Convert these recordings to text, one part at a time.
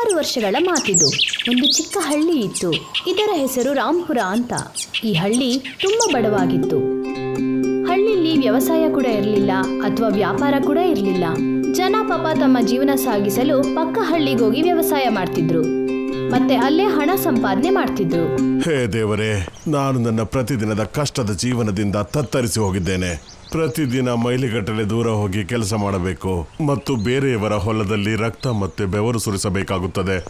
ಸುಮಾರು ವರ್ಷಗಳ ಮಾತಿದು. ಒಂದು ಚಿಕ್ಕ ಹಳ್ಳಿ ಇತ್ತು. ಇದರ ಹೆಸರು ರಾಂಪುರ ಅಂತ. ಈ ಹಳ್ಳಿ ತುಂಬಾ ಬಡವಾಗಿತ್ತು. ಹಳ್ಳಿಲಿ ವ್ಯವಸಾಯ ಕೂಡ ಇರಲಿಲ್ಲ, ಅಥವಾ ವ್ಯಾಪಾರ ಕೂಡ ಇರಲಿಲ್ಲ. ಜನ ಪಾಪ ತಮ್ಮ ಜೀವನ ಸಾಗಿಸಲು ಪಕ್ಕ ಹಳ್ಳಿಗೋಗಿ ವ್ಯವಸಾಯ ಮಾಡ್ತಿದ್ರು. ಮತ್ತೆ ಅಲ್ಲೇ ಹಣ ಸಂಪಾದನೆ ಮಾಡ್ತಿದ್ರು ಹೇ ದೇವರೇ, ನಾನು ನನ್ನ ಪ್ರತಿದಿನದ ಕಷ್ಟದ ಜೀವನದಿಂದ ತತ್ತರಿಸಿ ಹೋಗಿದ್ದೇನೆ. ಪ್ರತಿದಿನ ಮೈಲಿಗಟ್ಟಲೆ ದೂರ ಹೋಗಿ ಕೆಲಸ ಮಾಡಬೇಕು. ಮತ್ತು ಬೇರೆಯವರ ಹೊಲದಲ್ಲಿ ರಕ್ತ ಮತ್ತೆ ಬೆವರು ಸುರಿಸಬೇಕಾಗುತ್ತದೆ.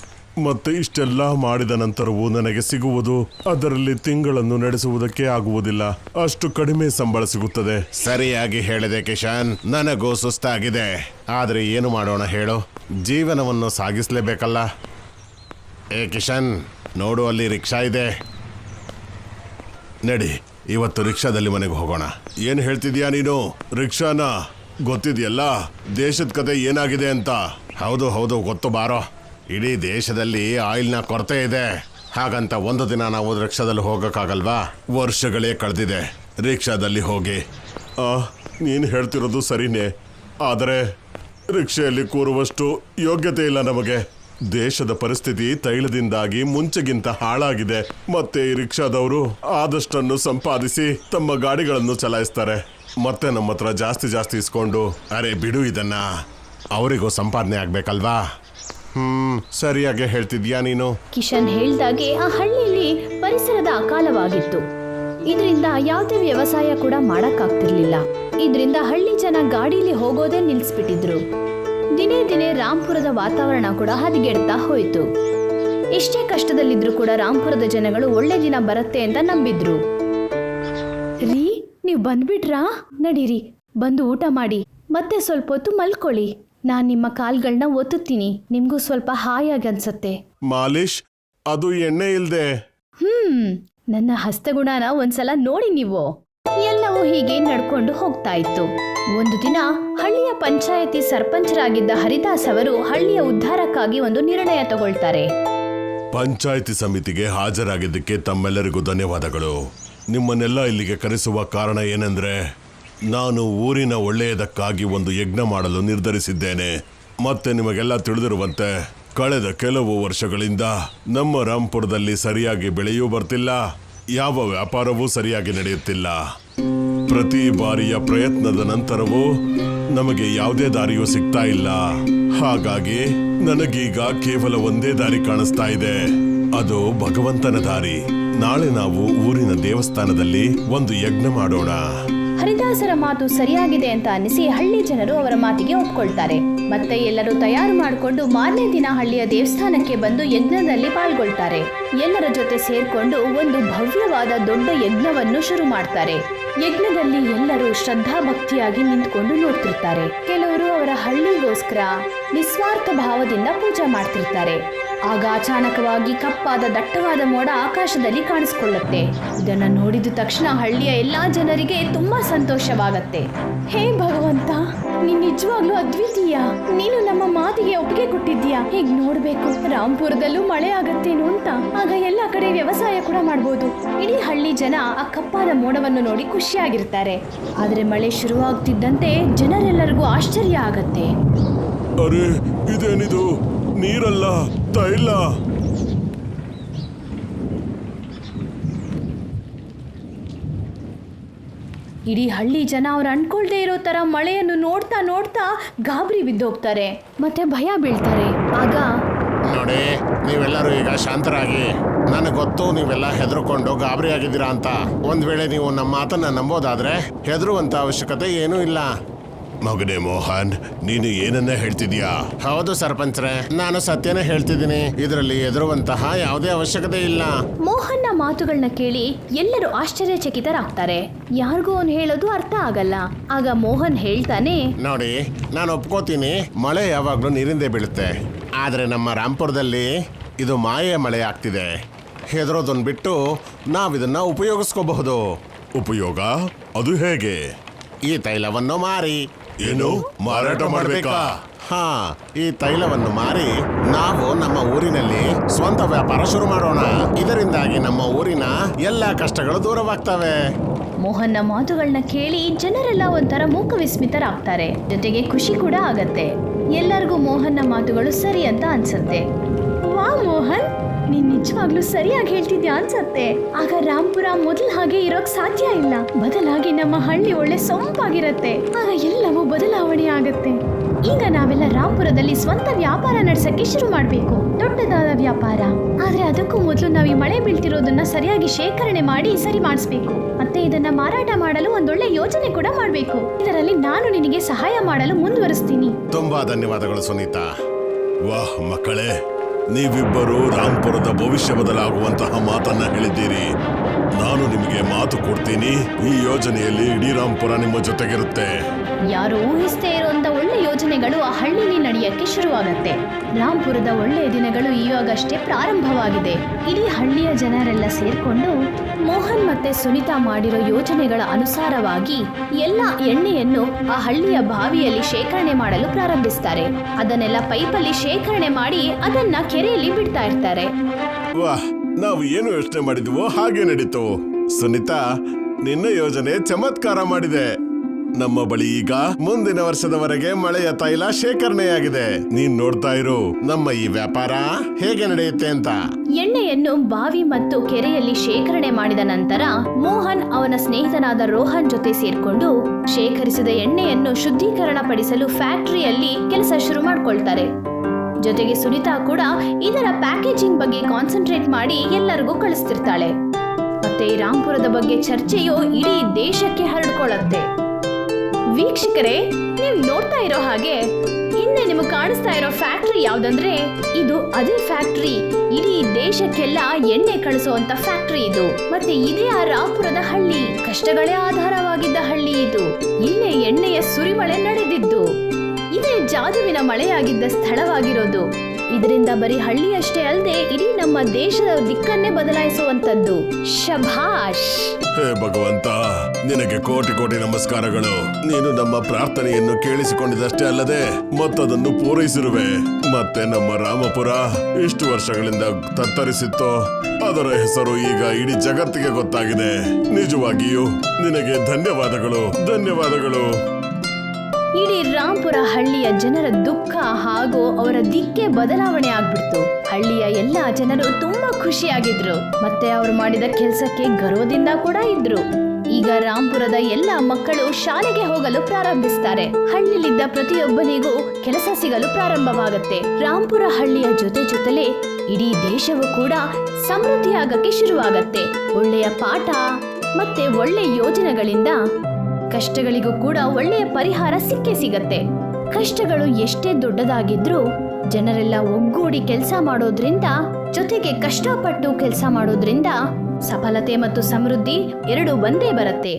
ಮತ್ತೆ ಇಷ್ಟೆಲ್ಲ ಮಾಡಿದ ನಂತರವೂ ನನಗೆ ಸಿಗುವುದು, ಅದರಲ್ಲಿ ತಿಂಗಳನ್ನು ನಡೆಸುವುದಕ್ಕೆ ಆಗುವುದಿಲ್ಲ. ಅಷ್ಟು ಕಡಿಮೆ ಸಂಬಳ ಸಿಗುತ್ತದೆ. ಸರಿಯಾಗಿ ಹೇಳಿದೆ ಕಿಶಾನ್. ನನಗೂ ಸುಸ್ತಾಗಿದೆ. ಆದರೆ ಏನು ಮಾಡೋಣ ಹೇಳು? ಜೀವನವನ್ನು ಸಾಗಿಸಲೇಬೇಕಲ್ಲ. ಏ, ಕಿಶನ್, ನೋಡು, ಅಲ್ಲಿ ರಿಕ್ಷಾ ಇದೆ. ನಡಿ, ಇವತ್ತು ರಿಕ್ಷಾದಲ್ಲಿ ಮನೆಗೆ ಹೋಗೋಣ. ಏನು ಹೇಳ್ತಿದ್ಯಾ ನೀನು? ರಿಕ್ಷಾನ ಗೊತ್ತಿದೆಯಲ್ಲ? ದೇಶದ ಕತೆ ಏನಾಗಿದೆ ಅಂತ. ಹೌದು ಹೌದು, ಗೊತ್ತು ಬಾರೋ. ಇಡೀ ದೇಶದಲ್ಲಿ ಆಯಿಲ್ನ ಕೊರತೆ ಇದೆ. ಹಾಗಂತ ಒಂದು ದಿನ ನಾವು ರಿಕ್ಷಾದಲ್ಲಿ ಹೋಗೋಕ್ಕಾಗಲ್ವಾ? ವರ್ಷಗಳೇ ಕಳೆದಿದೆ. ರಿಕ್ಷಾದಲ್ಲಿ ಹೋಗಿ. ನೀನು ಹೇಳ್ತಿರೋದು ಸರಿನೇ. ಆದರೆ, ರಿಕ್ಷೆಯಲ್ಲಿ ಕೂರುವಷ್ಟು ಯೋಗ್ಯತೆ ಇಲ್ಲ ನಮಗೆ. ದೇಶದ ಪರಿಸ್ಥಿತಿ ತೈಲದಿಂದಾಗಿ ಮುಂಚೆಗಿಂತ ಹಾಳಾಗಿದೆ. ಮತ್ತೆ ಈ ರಿಕ್ಷಾದವರು ಆದಷ್ಟನ್ನು ಸಂಪಾದಿಸಿ ತಮ್ಮ ಗಾಡಿಗಳನ್ನು ಚಲಾಯಿಸ್ತಾರೆ. ಮತ್ತೆ ನಮ್ಮ ಹತ್ರ ಜಾಸ್ತಿ ಜಾಸ್ತಿ ಇಸ್ಕೊಂಡು, ಅರೆ ಬಿಡು ಇದನ್ನ. ಅವರಿಗೂ ಸಂಪಾದನೆ ಆಗ್ಬೇಕಲ್ವಾ? ಹ್ಮ್, ಸರಿಯಾಗಿ ಹೇಳ್ತಿದ್ಯಾ ನೀನು? ಕಿಶನ್ ಹೇಳ್ದಾಗೆ ಆ ಹಳ್ಳಿಯಲ್ಲಿ ಪರಿಸರದ ಅಕಾಲವಾಗಿತ್ತು. ಇದರಿಂದ ಯಾವುದೇ ವ್ಯವಸಾಯ ಕೂಡ ಮಾಡಕ್ಕಾಗ್ತಿರ್ಲಿಲ್ಲ. ಇದರಿಂದ ಹಳ್ಳಿ ಜನ ಗಾಡಿಲಿ ಹೋಗೋದೇ ನಿಲ್ಸ್ಬಿಟ್ಟಿದ್ರು. ದಿನೇ ದಿನೇ ರಾಂಪುರದ ವಾತಾವರಣ ಕೂಡ ಹದಗೆಡ್ತಾ ಹೋಯಿತು. ಎಷ್ಟೇ ಕಷ್ಟದಲ್ಲಿದ್ರು ಕೂಡ ರಾಂಪುರದ ಜನಗಳು ಒಳ್ಳೆ ದಿನ ಬರುತ್ತೆ ಅಂತ ನಂಬಿದ್ರು. ರೀ ನೀವು ಬಂದ್ಬಿಟ್ರಾ? ನಡೀರಿ ಬಂದು ಊಟ ಮಾಡಿ ಮತ್ತೆ ಸ್ವಲ್ಪ ಹೊತ್ತು ಮಲ್ಕೊಳ್ಳಿ. ನಾನ್ ನಿಮ್ಮ ಕಾಲ್ಗಳನ್ನ ಒತ್ತುತ್ತೀನಿ ನಿಮ್ಗೂ ಸ್ವಲ್ಪ ಹಾಯಾಗಿ ಅನ್ಸತ್ತೆ. ಮಾಲಿಶ್ ಅದು ಎಣ್ಣೆ ಇಲ್ದೆ. ಹ್ಮ್ ನನ್ನ ಹಸ್ತಗುಣನ ಒಂದ್ಸಲ ನೋಡಿ ನೀವು. ಎಲ್ಲವೂ ಹೀಗೆ ನಡ್ಕೊಂಡು ಹೋಗ್ತಾ ಇತ್ತು. ಒಂದು ದಿನ ಹಳ್ಳಿಯ ಪಂಚಾಯತಿ ಸರ್ಪಂಚರಾಗಿದ್ದ ಹರಿದಾಸ್ ಅವರು ಹಳ್ಳಿಯ ಉದ್ಧಾರಕ್ಕಾಗಿ ಒಂದು ನಿರ್ಣಯ ತಗೊಳ್ತಾರೆ. ಪಂಚಾಯಿತಿ ಸಮಿತಿಗೆ ಹಾಜರಾಗಿದ್ದಕ್ಕೆ ತಮ್ಮೆಲ್ಲರಿಗೂ ಧನ್ಯವಾದಗಳು. ನಿಮ್ಮನ್ನೆಲ್ಲ ಇಲ್ಲಿಗೆ ಕರೆಸುವ ಕಾರಣ ಏನೆಂದ್ರೆ, ನಾನು ಊರಿನ ಒಳ್ಳೆಯದಕ್ಕಾಗಿ ಒಂದು ಯಜ್ಞ ಮಾಡಲು ನಿರ್ಧರಿಸಿದ್ದೇನೆ. ಮತ್ತೆ ನಿಮಗೆಲ್ಲ ತಿಳಿದಿರುವಂತೆ, ಕಳೆದ ಕೆಲವು ವರ್ಷಗಳಿಂದ ನಮ್ಮ ರಾಂಪುರದಲ್ಲಿ ಸರಿಯಾಗಿ ಬೆಳೆಯೂ ಬರ್ತಿಲ್ಲ, ಯಾವ ವ್ಯಾಪಾರವೂ ಸರಿಯಾಗಿ ನಡೆಯುತ್ತಿಲ್ಲ. ಪ್ರತಿ ಬಾರಿಯ ಪ್ರಯತ್ನದ ನಂತರವೂ ನಮಗೆ ಯಾವುದೇ ದಾರಿಯೂ ಸಿಗ್ತಾ ಇಲ್ಲ. ಹಾಗಾಗಿ ನನಗೀಗ ಕೇವಲ ಒಂದೇ ದಾರಿ ಕಾಣಿಸ್ತಾ ಇದೆ. ಅದು ಭಗವಂತನ ದಾರಿ. ನಾಳೆ ನಾವು ಊರಿನ ದೇವಸ್ಥಾನದಲ್ಲಿ ಒಂದು ಯಜ್ಞ ಮಾಡೋಣ. ಹರಿದಾಸರ ಮಾತು ಸರಿಯಾಗಿದೆ ಅಂತ ಅನಿಸಿ ಹಳ್ಳಿ ಜನರು ಅವರ ಮಾತಿಗೆ ಒಪ್ಕೊಳ್ತಾರೆ. ಮತ್ತೆ ಎಲ್ಲರೂ ತಯಾರು ಮಾಡಿಕೊಂಡು ಮಾರನೇ ದಿನ ಹಳ್ಳಿಯ ದೇವಸ್ಥಾನಕ್ಕೆ ಬಂದು ಯಜ್ಞದಲ್ಲಿ ಪಾಲ್ಗೊಳ್ತಾರೆ. ಎಲ್ಲರ ಜೊತೆ ಸೇರ್ಕೊಂಡು ಒಂದು ಭವ್ಯವಾದ ದೊಡ್ಡ ಯಜ್ಞವನ್ನು ಶುರು ಮಾಡ್ತಾರೆ. ಯಜ್ಞದಲ್ಲಿ ಎಲ್ಲರೂ ಶ್ರದ್ಧಾಭಕ್ತಿಯಾಗಿ ನಿಂತ್ಕೊಂಡು ನೋಡ್ತಿರ್ತಾರೆ. ಕೆಲವರು ಅವರ ಹಳ್ಳಿಗೋಸ್ಕರ ನಿಸ್ವಾರ್ಥ ಭಾವದಿಂದ ಪೂಜೆ ಮಾಡ್ತಿರ್ತಾರೆ. ಆಗ ಅಚಾನಕವಾಗಿ ಕಪ್ಪಾದ ದಟ್ಟವಾದ ಮೋಡ ಆಕಾಶದಲ್ಲಿ ಕಾಣಿಸ್ಕೊಳ್ಳುತ್ತೆ. ಇದನ್ನು ನೋಡಿದ ತಕ್ಷಣ ಹಳ್ಳಿಯ ಎಲ್ಲಾ ಜನರಿಗೆ ತುಂಬಾ ಸಂತೋಷವಾಗತ್ತೆ. ಹೇ ಭಗವಂತ, ನೀನ್ ನಿಜವಾಗ್ಲೂ ಅದ್ವಿತೀಯ. ನೀನು ನಮ್ಮ ಮಾತಿಗೆ ಒಪ್ಪಿಗೆ ಕೊಟ್ಟಿದ್ದೀಯಾ? ಈಗ ನೋಡ್ಬೇಕು? ರಾಂಪುರದಲ್ಲೂ ಮಳೆ ಆಗತ್ತೇನು ಅಂತ. ಆಗ ಎಲ್ಲ ಕಡೆ ವ್ಯವಸಾಯ ಕೂಡ ಮಾಡಬಹುದು ಇಡೀ ಹಳ್ಳಿ ಜನ ಆ ಕಪ್ಪಾದ ಮೋಡವನ್ನು ನೋಡಿ ಖುಷಿಯಾಗಿರ್ತಾರೆ. ಆದ್ರೆ ಮಳೆ ಶುರುವಾಗ್ತಿದ್ದಂತೆ ಜನರೆಲ್ಲರಿಗೂ ಆಶ್ಚರ್ಯ ಆಗತ್ತೆ. ಅರೆ, ಇದೇನಿದು? ನೀರಲ್ಲ ತೈಲ. ಇಡೀ ಹಳ್ಳಿ ಜನ ಅವ್ರು ಅನ್ಕೊಳ್ದೇ ಇರೋ ತರ ಮಳೆಯನ್ನು ನೋಡ್ತಾ ನೋಡ್ತಾ ಗಾಬರಿ ಬಿದ್ದೋಗ್ತಾರೆ. ಮತ್ತೆ ಭಯ ಬೀಳ್ತಾರೆ. ಆಗ ನೋಡಿ ನೀವೆಲ್ಲರೂ ಈಗ ಶಾಂತರಾಗಿ. ನನಗೆ ಗೊತ್ತು ನೀವೆಲ್ಲ ಹೆದರ್ಕೊಂಡು ಗಾಬರಿ ಆಗಿದ್ದೀರಾ ಅಂತ. ಒಂದ್ ವೇಳೆ ನೀವು ನಮ್ಮ ಮಾತನ್ನ ನಂಬೋದಾದ್ರೆ ಹೆದರುವಂತ ಅವಶ್ಯಕತೆ ಏನೂ ಇಲ್ಲ. ಮಗನೇ ಮೋಹನ್ ನೀನು ಏನನ್ನ ಹೇಳ್ತಿದ್ಯಾ? ಹೌದು ಸರ್ಪಂಚ್ರೆ ನಾನು ಸತ್ಯನೇ ಹೇಳ್ತಿದ್ದೀನಿ. ಇದರಲ್ಲಿ ಹೆದರುವಂತಹ ಯಾವುದೇ ಅವಶ್ಯಕತೆ ಇಲ್ಲ. ಮೋಹನ್ನ ಮಾತುಗಳನ್ನ ಕೇಳಿ ಎಲ್ಲರೂ ಆಶ್ಚರ್ಯಚಕಿತರಾಗ್ತಾರೆ. ಯಾರಿಗೂ ಅವನು ಹೇಳೋದು ಅರ್ಥ ಆಗಲ್ಲ. ಆಗ ಮೋಹನ್ ಹೇಳ್ತಾನೆ ನೋಡಿ ನಾನು ಒಪ್ಕೋತೀನಿ ಮಳೆ ಯಾವಾಗಲೂ ನೀರಿಂದೇ ಬೀಳುತ್ತೆ. ಆದರೆ ನಮ್ಮ ರಾಂಪುರದಲ್ಲಿ ಇದು ಮಾಯೆ ಮಳೆ ಆಗ್ತಿದೆ. ಹೆದರೋದನ್ನ ಬಿಟ್ಟು ನಾವಿದನ್ನ ಉಪಯೋಗಿಸ್ಕೋಬಹುದು. ಉಪಯೋಗ? ಅದು ಹೇಗೆ? ಈ ತೈಲವನ್ನು ಮಾರಿ. ಏನು? ಮಾರಾಟ ಮಾಡಬೇಕಾ? ಹಾ ಈ ತೈಲವನ್ನು ಮಾರಿ ನಾವು ನಮ್ಮ ಊರಿನಲ್ಲಿ ಸ್ವಂತ ವ್ಯಾಪಾರ ಶುರು ಮಾಡೋಣ. ಇದರಿಂದಾಗಿ ನಮ್ಮ ಊರಿನ ಎಲ್ಲ ಕಷ್ಟಗಳು ದೂರವಾಗ್ತವೆ. ಮೋಹನ್ನ ಮಾತುಗಳನ್ನ ಕೇಳಿ ಜನರೆಲ್ಲ ಒಂಥರ ಮೂಕ ವಿಸ್ಮಿತರಾಗ್ತಾರೆ ಜೊತೆಗೆ ಖುಷಿ ಕೂಡ ಆಗತ್ತೆ. ಎಲ್ಲರಿಗೂ ಮೋಹನ್ನ ಮಾತುಗಳು ಸರಿ ಅಂತ ಅನ್ಸುತ್ತೆ. ವಾ ಮೋಹನ್! ನೀನ್ ನಿಜವಾಗ್ಲೂ ಸರಿಯಾಗಿ ಹೇಳ್ತಿದ್ಯಾ ಅನ್ಸತ್ತೆ. ಆಗ ರಾಂಪುರ ಮೊದಲ ಹಾಗೆ ಇರೋಕ್ ಸಾಧ್ಯ ಇಲ್ಲ. ಬದಲಾಗಿ ನಮ್ಮ ಹಳ್ಳಿ ಒಳ್ಳೆ ಸೊಂಪಾಗಿರತ್ತೆ. ಆಗ ಎಲ್ಲವೂ ಬದಲಾವಣೆ ಆಗತ್ತೆ. ಈಗ ನಾವೆಲ್ಲ ರಾಂಪುರದಲ್ಲಿ ಸ್ವಂತ ವ್ಯಾಪಾರ ನಡೆಸಕ್ಕೆ ಶುರು ಮಾಡ್ಬೇಕು. ದೊಡ್ಡದಾದ ವ್ಯಾಪಾರ. ಆದ್ರೆ ಅದಕ್ಕೂ ಮೊದಲು ನಾವು ಈ ಮಳೆ ಬೀಳ್ತಿರೋದನ್ನ ಸರಿಯಾಗಿ ಶೇಖರಣೆ ಮಾಡಿ ಸರಿ ಮಾಡಿಸ್ಬೇಕು. ಮತ್ತೆ ಇದನ್ನ ಮಾರಾಟ ಮಾಡಲು ಒಂದೊಳ್ಳೆ ಯೋಜನೆ ಕೂಡ ಮಾಡ್ಬೇಕು. ಇದರಲ್ಲಿ ನಾನು ನಿನಗೆ ಸಹಾಯ ಮಾಡಲು ಮುಂದುವರಿಸ್ತೀನಿ. ತುಂಬಾ ಧನ್ಯವಾದಗಳು ಸುನೀತಾ. ವಾಹ್, ಮಕ್ಕಳೇ. ನೀವಿಬ್ಬರು ರಾಮ್ಪುರದ ಭವಿಷ್ಯ ಬದಲಾಗುವಂತಹ ಮಾತನ್ನ ಹೇಳಿದ್ದೀರಿ. ನಾನು ನಿಮಗೆ ಮಾತು ಕೊಡ್ತೀನಿ. ಈ ಯೋಜನೆಯಲ್ಲಿ ಇಡೀ ರಾಮ್ಪುರ ನಿಮ್ಮ ಜೊತೆಗಿರುತ್ತೆ. ಯಾರು ಊಹಿಸದೇ ಇರುವಂತ ಒಳ್ಳೆ ಯೋಜನೆಗಳು ಆ ಹಳ್ಳಿಲಿ ನಡೆಯಕ್ಕೆ ಶುರುವಾಗತ್ತೆ. ರಾಂಪುರದ ಒಳ್ಳೆಯ ದಿನಗಳು ಇವಾಗಷ್ಟೇ ಪ್ರಾರಂಭವಾಗಿದೆ. ಇಡೀ ಹಳ್ಳಿಯ ಜನರೆಲ್ಲ ಸೇರ್ಕೊಂಡು ಮೋಹನ್ ಮತ್ತೆ ಸುನಿತಾ ಮಾಡಿರೋ ಯೋಜನೆಗಳ ಅನುಸಾರವಾಗಿ ಎಲ್ಲ ಎಣ್ಣೆಯನ್ನು ಆ ಹಳ್ಳಿಯ ಬಾವಿಯಲ್ಲಿ ಶೇಖರಣೆ ಮಾಡಲು ಪ್ರಾರಂಭಿಸ್ತಾರೆ. ಅದನ್ನೆಲ್ಲ ಪೈಪಲ್ಲಿ ಶೇಖರಣೆ ಮಾಡಿ ಅದನ್ನ ಕೆರೆಯಲ್ಲಿ ಬಿಡ್ತಾ ಇರ್ತಾರೆ. ವಾಹ್, ನಾವು ಏನು ಯೋಚನೆ ಮಾಡಿದ್ವೋ ಹಾಗೆ ನಡೀತು. ಸುನಿತಾ, ನಿನ್ನ ಯೋಜನೆ ಚಮತ್ಕಾರ ಮಾಡಿದೆ. ನಮ್ಮ ಬಳಿ ಈಗ ಮುಂದಿನ ವರ್ಷದವರೆಗೆ ಮಳೆಯ ತೈಲ ಶೇಖರಣೆಯಾಗಿದೆ. ನೀನ್ ನೋಡ್ತಾ ಇರು, ನಮ್ಮ ಈ ವ್ಯಾಪಾರ ಹೇಗೆ ನಡೆಯುತ್ತೆ ಅಂತ. ಎಣ್ಣೆಯನ್ನು ಬಾವಿ ಮತ್ತು ಕೆರೆಯಲ್ಲಿ ಶೇಖರಣೆ ಮಾಡಿದ ನಂತರ ಮೋಹನ್ ಅವನ ಸ್ನೇಹಿತನಾದ ರೋಹನ್ ಜೊತೆ ಸೇರ್ಕೊಂಡು ಶೇಖರಿಸಿದ ಎಣ್ಣೆಯನ್ನು ಶುದ್ಧೀಕರಣ ಪಡಿಸಲು ಫ್ಯಾಕ್ಟರಿಯಲ್ಲಿ ಕೆಲಸ ಶುರು ಮಾಡ್ಕೊಳ್ತಾರೆ. ಜೊತೆಗೆ ಸುನಿತಾ ಕೂಡ ಇದರ ಪ್ಯಾಕೇಜಿಂಗ್ ಬಗ್ಗೆ ಕಾನ್ಸಂಟ್ರೇಟ್ ಮಾಡಿ ಎಲ್ಲರಿಗೂ ಕಳಿಸ್ತಿರ್ತಾಳೆ. ಮತ್ತೆ ರಾಂಪುರದ ಬಗ್ಗೆ ಚರ್ಚೆಯು ಇಡೀ ದೇಶಕ್ಕೆ ಹರಡ್ಕೊಳ್ಳುತ್ತೆ. ವೀಕ್ಷಕರೇ, ನೀವು ನೋಡ್ತಾ ಇರೋ ಹಾಗೆ ಹಿಂದೆ ನಿಮಗೆ ಕಾಣಿಸ್ತಾ ಇರೋ ಫ್ಯಾಕ್ಟರಿ ಯಾವ್ದಂದ್ರೆ ಇದು ಅದೇ ಫ್ಯಾಕ್ಟರಿ. ಇಡೀ ದೇಶಕ್ಕೆಲ್ಲ ಎಣ್ಣೆ ಕಳಿಸುವಂತ ಫ್ಯಾಕ್ಟರಿ ಇದು. ಮತ್ತೆ ಇದೇ ಆ ರಾಪುರದ ಹಳ್ಳಿ. ಕಷ್ಟಗಳೇ ಆಧಾರವಾಗಿದ್ದ ಹಳ್ಳಿ ಇದು. ಇಲ್ಲೇ ಎಣ್ಣೆಯ ಸುರಿಮಳೆ ನಡೆದಿದ್ದು. ಇದೇ ಜಾದುವಿನ ಮಳೆಯಾಗಿದ್ದ ಸ್ಥಳವಾಗಿರೋದು. ಇದರಿಂದ ಬರೀ ಹಳ್ಳಿಯಷ್ಟೇ ಅಲ್ಲದೆ ಇಡೀ ನಮ್ಮ ದೇಶದ ದಿಕ್ಕನ್ನೇ ಬದಲಾಯಿಸುವಂತದ್ದು ಶಭಾಷ್! ಹೇ ಭಗವಂತ, ನಿನಗೆ ಕೋಟಿ ಕೋಟಿ ನಮಸ್ಕಾರಗಳು. ನೀನು ನಮ್ಮ ಪ್ರಾರ್ಥನೆಯನ್ನು ಕೇಳಿಸಿಕೊಂಡಿದ್ದಷ್ಟೇ ಅಲ್ಲದೆ ಮತ್ತದನ್ನು ಪೂರೈಸಿರುವೆ. ಮತ್ತೆ ನಮ್ಮ ರಾಮಪುರ ಇಷ್ಟು ವರ್ಷಗಳಿಂದ ತತ್ತರಿಸಿತ್ತು, ಅದರ ಹೆಸರು ಈಗ ಇಡೀ ಜಗತ್ತಿಗೆ ಗೊತ್ತಾಗಿದೆ. ನಿಜವಾಗಿಯೂ ನಿನಗೆ ಧನ್ಯವಾದಗಳು ಧನ್ಯವಾದಗಳು. ಇಡೀ ರಾಂಪುರ ಹಳ್ಳಿಯ ಜನರ ದುಃಖ ಹಾಗೂ ಅವರ ದಿಕ್ಕೆ ಬದಲಾವಣೆ ಆಗ್ಬಿಡ್ತು. ಹಳ್ಳಿಯ ಎಲ್ಲಾ ಜನರು ತುಂಬಾ ಖುಷಿಯಾಗಿದ್ರು. ಮತ್ತೆ ಅವರು ಮಾಡಿದ ಕೆಲಸಕ್ಕೆ ಗರ್ವದಿಂದ ಕೂಡ ಇದ್ರು. ಈಗ ರಾಂಪುರದ ಎಲ್ಲ ಮಕ್ಕಳು ಶಾಲೆಗೆ ಹೋಗಲು ಪ್ರಾರಂಭಿಸ್ತಾರೆ. ಹಳ್ಳಿಲಿದ್ದ ಪ್ರತಿಯೊಬ್ಬನಿಗೂ ಕೆಲಸ ಸಿಗಲು ಪ್ರಾರಂಭವಾಗುತ್ತೆ. ರಾಂಪುರ ಹಳ್ಳಿಯ ಜೊತೆ ಜೊತೆಲೆ ಇಡೀ ದೇಶವು ಕೂಡ ಸಮೃದ್ಧಿಯಾಗಕ್ಕೆ ಶುರುವಾಗತ್ತೆ. ಒಳ್ಳೆಯ ಪಾಠ, ಮತ್ತೆ ಒಳ್ಳೆ ಯೋಜನೆಗಳಿಂದ ಕಷ್ಟಗಳಿಗೂ ಕೂಡ ಒಳ್ಳೆಯ ಪರಿಹಾರ ಸಿಕ್ಕೇ ಸಿಗತ್ತೆ. ಕಷ್ಟಗಳು ಎಷ್ಟೇ ದೊಡ್ಡದಾಗಿದ್ರೂ ಜನರೆಲ್ಲ ಒಗ್ಗೂಡಿ ಕೆಲಸ ಮಾಡೋದ್ರಿಂದ, ಜೊತೆಗೆ ಕಷ್ಟಪಟ್ಟು ಕೆಲಸ ಮಾಡೋದ್ರಿಂದ ಸಫಲತೆ ಮತ್ತು ಸಮೃದ್ಧಿ ಎರಡು ಒಂದೇ ಬರುತ್ತೆ.